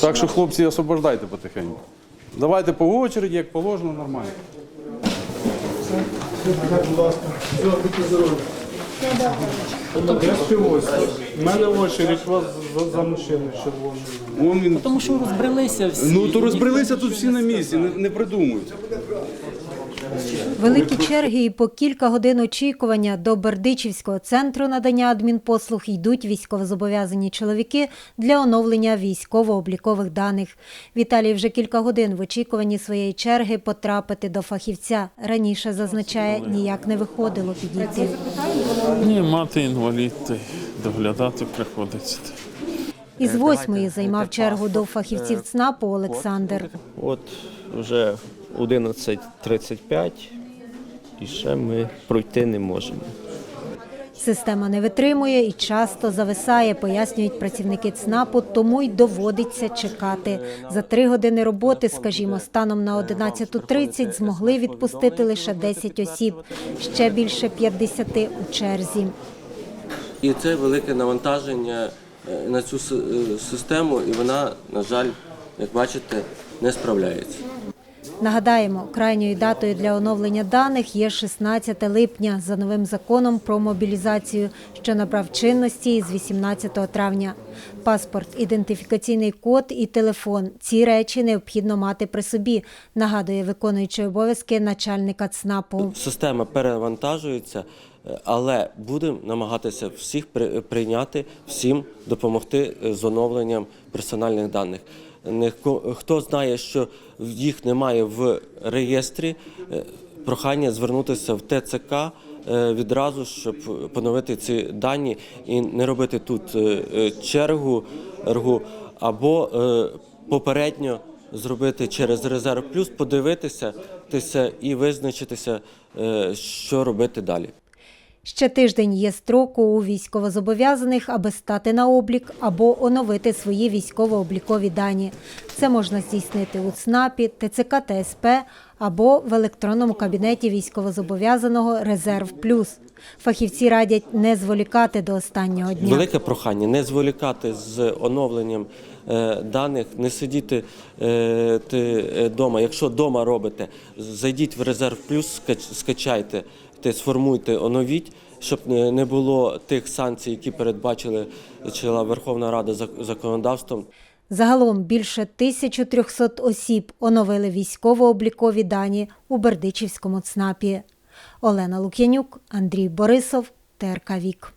Так що, хлопці, освобождайте потихеньку. Давайте по очереді, як положено, нормально. Я співося. У мене очередь вас за, за мужчиною червоною. Вон він. Тому що розбрелися всі. Ну то розбрелися тут всі на місці, не, не придумують. Великі черги і по кілька годин очікування до Бердичівського центру надання адмінпослуг йдуть військовозобов'язані чоловіки для оновлення військово-облікових даних. Віталій вже кілька годин в очікуванні своєї черги потрапити до фахівця. Раніше зазначає, ніяк не виходило підійти. Ні, мати інвалід, доглядати приходиться. Із восьмої займав чергу до фахівців ЦНАПу Олександр. От вже 11.35 і ще ми пройти не можемо. Система не витримує і часто зависає, пояснюють працівники ЦНАПу, тому й доводиться чекати. За три години роботи, скажімо, станом на 11.30 змогли відпустити лише 10 осіб, ще більше 50 у черзі. І це велике навантаження е, на цю с- е, систему, і вона, на жаль, як бачите, не справляється. Нагадаємо, крайньою датою для оновлення даних є 16 липня за новим законом про мобілізацію, що набрав чинності із 18 травня. Паспорт, ідентифікаційний код і телефон ці речі необхідно мати при собі, нагадує виконуючий обов'язки начальника ЦНАПу. Система перевантажується, але будемо намагатися всіх при- прийняти, всім допомогти з оновленням персональних даних. Хто знає, що їх немає в реєстрі, е, прохання звернутися в ТЦК е, відразу, щоб поновити ці дані і не робити тут е, чергу або попередньо зробити через резерв плюс, подивитися і визначитися, що робити далі. Ще тиждень є строку у військовозобов'язаних, аби стати на облік або оновити свої військово-облікові дані. Це можна здійснити у ЦНАПі, ТЦК та СП або в електронному кабінеті військовозобов'язаного Резерв Плюс. Фахівці радять не зволікати до останнього дня. Велике прохання не зволікати з оновленням е, даних, не сидіти е, ти, е, дома. Якщо вдома робите, зайдіть в резерв плюс, скач- скачайте, те, сформуйте, оновіть, щоб не було тих санкцій, які передбачили Верховна Рада зак- законодавством. Загалом більше 1300 осіб оновили військово-облікові дані у Бердичівському ЦНАПі. Олена Лук'янюк, Андрій Борисов, ТРК Вік.